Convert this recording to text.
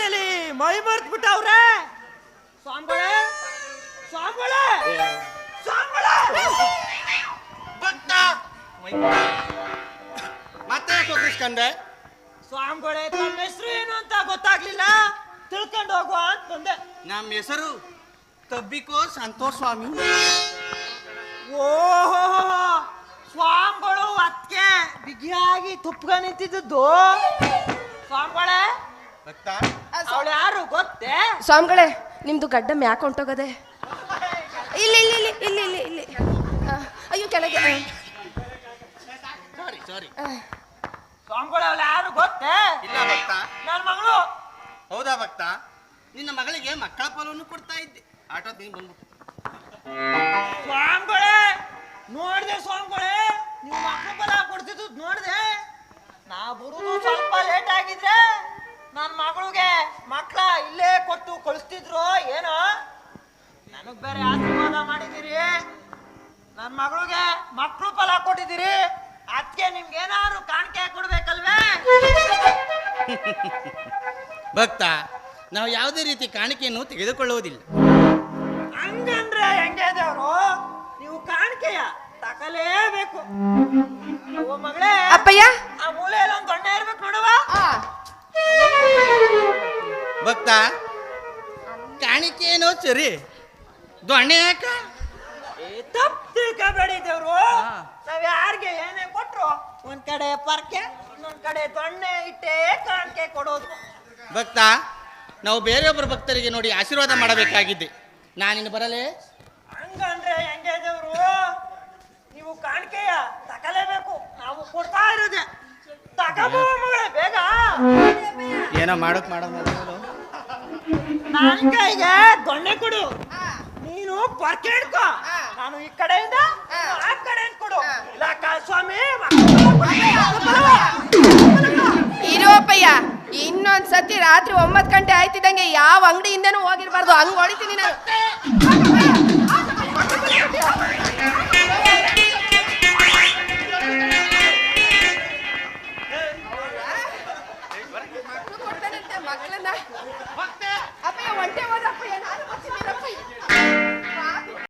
ತಲಿ ಮೈ ಮರ್ತ್ ಬಿಟ್ಟ ಅವ್ರೆ ಮತ್ತೆ ಕೂಗಿಸ್ಕೊಂಡೆ ಸ್ವಾಮಿಗಳೇ ತಮ್ಮ ಹೆಸರು ಏನು ಅಂತ ಗೊತ್ತಾಗ್ಲಿಲ್ಲ. ತಿಳ್ಕೊಂಡು ಹೋಗುವ ಅಂತ ಬಂದೆ. ನಮ್ಮ ಹೆಸರು ತಬ್ಬಿಕೋ ಸಂತೋಷ್ ಸ್ವಾಮಿ. ಓಹೋ ಸ್ವಾಮಿಗಳು ಅತ್ಕೆ ಬಿಗಿಯಾಗಿ ತುಪ್ಪ ನಿಂತಿದ್ದು. ಸ್ವಾಮಿಗಳೇ. ಸ್ವಾಮಿಗಳೇ ನಿಮ್ದು ಗಡ್ಡ ಮ್ಯಾಕ್ ಹೊಂಟೋಗದೆ? ಇಲ್ಲಿ ಇಲ್ಲಿ ಇಲ್ಲಿ ಇಲ್ಲಿ ಇಲ್ಲಿ ಇಲ್ಲಿ. ಅಯ್ಯೋ ಕೆಳಗೆ ಆ, ಸಾರಿ ಸಾರಿ. ಆ. ಸ್ವಾಮಿಗಳು ಯಾರು ಗೊತ್ತೇ? ಇಲ್ಲ ಭಕ್ತ. ನನ್ನ ಮಗಳು. ಹೌದಾ ಭಕ್ತ? ನಿನ್ನ ಮಗಳಿಗೆ ಮಕ್ಕಳ ಫಲವನ್ನು ಕೊಡ್ತಾ ಇದ್ದೆ. ಆಟೋ ನೀನು ಬಂದ್ಬಿಟ್ಟು. ಸ್ವಾಮಿಗಳೇ ನೋಡ್ದೆ ಸ್ವಾಮಿಗಳೇ ನೀವು ಮಕ್ಕಳ ಫಲ ಕೊಡ್ತಿದ್ದು ನೋಡ್ದೆ. ನಾ ಬರುದು ಸ್ವಲ್ಪ ಲೇಟ್ ಆಗಿದ್ರೆ ನನ್ನ ಮಗಳಿಗೆ ಮಕ್ಕಳ ಇಲ್ಲೇ ಕಳಿಸ್ತಿದ್ರು ಏನೋ? ನನಗ್ ಬೇರೆ ಆಶೀರ್ವಾದ ಮಾಡಿದಿರಿ ನನ್ನ ಮಗಳಿಗೆ ಮಕ್ಕಳು ಫಲ ಕೊಟ್ಟಿದ್ದೀರಿ. ಅದಕ್ಕೆ ನಿಮ್ಗೆ ಏನಾದ್ರು ಕಾಣಿಕೆ ಕೊಡ್ಬೇಕಲ್ವೇ? ಭಕ್ತ ನಾವು ಯಾವುದೇ ರೀತಿ ಕಾಣಿಕೆಯನ್ನು ತೆಗೆದುಕೊಳ್ಳುವುದಿಲ್ಲ. ಹಂಗಂದ್ರೆ ಹೆಂಗೆ ದೇವ್ರು? ನೀವು ಕಾಣಿಕೆಯ ತಕಲೇಬೇಕು. ಓ ಮಗಳೇ ಅಪ್ಪಯ್ಯ? ಆ ಮೂಲೆಯಲ್ಲಿ ಒಂದು ದೊಣ್ಣೆ ಇರ್ಬೇಕು ನೋಡುವ. ಭಕ್ತ ಕಾಣಿಕೆ ಏನೋ ಸರಿ ದೊಣ್ಣೆ ಯಾಕ? ತಪ್ಪು ತಿಳ್ಕೊಬೇಡಿ ದೇವ್ರು. ನಾವ್ ಯಾರಿಗೆ ಏನೇ ಕೊಟ್ರು ಒಂದ್ ಕಡೆ ಪರ್ಕೆ ಇನ್ನೊಂದ್ ಕಡೆ ದೊಣ್ಣೆ ಇಟ್ಟೇ ಕಾಣಿಕೆ ಕೊಡೋದು. ಭಕ್ತ ನಾವು ಬೇರೆಯೊಬ್ಬರ ಭಕ್ತರಿಗೆ ನೋಡಿ ಆಶೀರ್ವಾದ ಮಾಡಬೇಕಾಗಿದ್ದೆ ನಾನಿನ್ನು ಬರಲೇ? ಹಂಗಂದ್ರೆ ಹೆಂಗೆ ದೇವ್ರು? ನೀವು ಕಾಣಿಕೆಯ ತಕಲೇಬೇಕು ನಾವು ಕೊಡ್ತಾ ಇರೋದೆ. ತಕಬೋ ಮಗಳೇ ಬೇಗ. ಏನೋ ಮಾಡೋಕ್ ಮಾಡೋದು ನಂಗೆ ದೊಣ್ಣೆ ಕೊಡು. ನೀನು ಪರ್ಕೆ ನಾನು ಈ ಕಡೆಯಿಂದ ಆ ಕಡೆ. ಕೊಡು ಇಲ್ಲ ಸ್ವಾಮಿ ಇರೋಪಯ್ಯ ಇನ್ನೊಂದ್ ಸತಿ ರಾತ್ರಿ ಒಂಬತ್ ಗಂಟೆ ಆಯ್ತಿದ್ದಂಗೆ ಯಾವ ಅಂಗಡಿಯಿಂದನೂ ಹೋಗಿರ್ಬಾರ್ದು. ಹಂಗ್ ಹೊಡಿತೀನಿ ನಾನು. ಮಕ್ಕಳನ್ನ ಹೊಂಟೆ ಹೋದ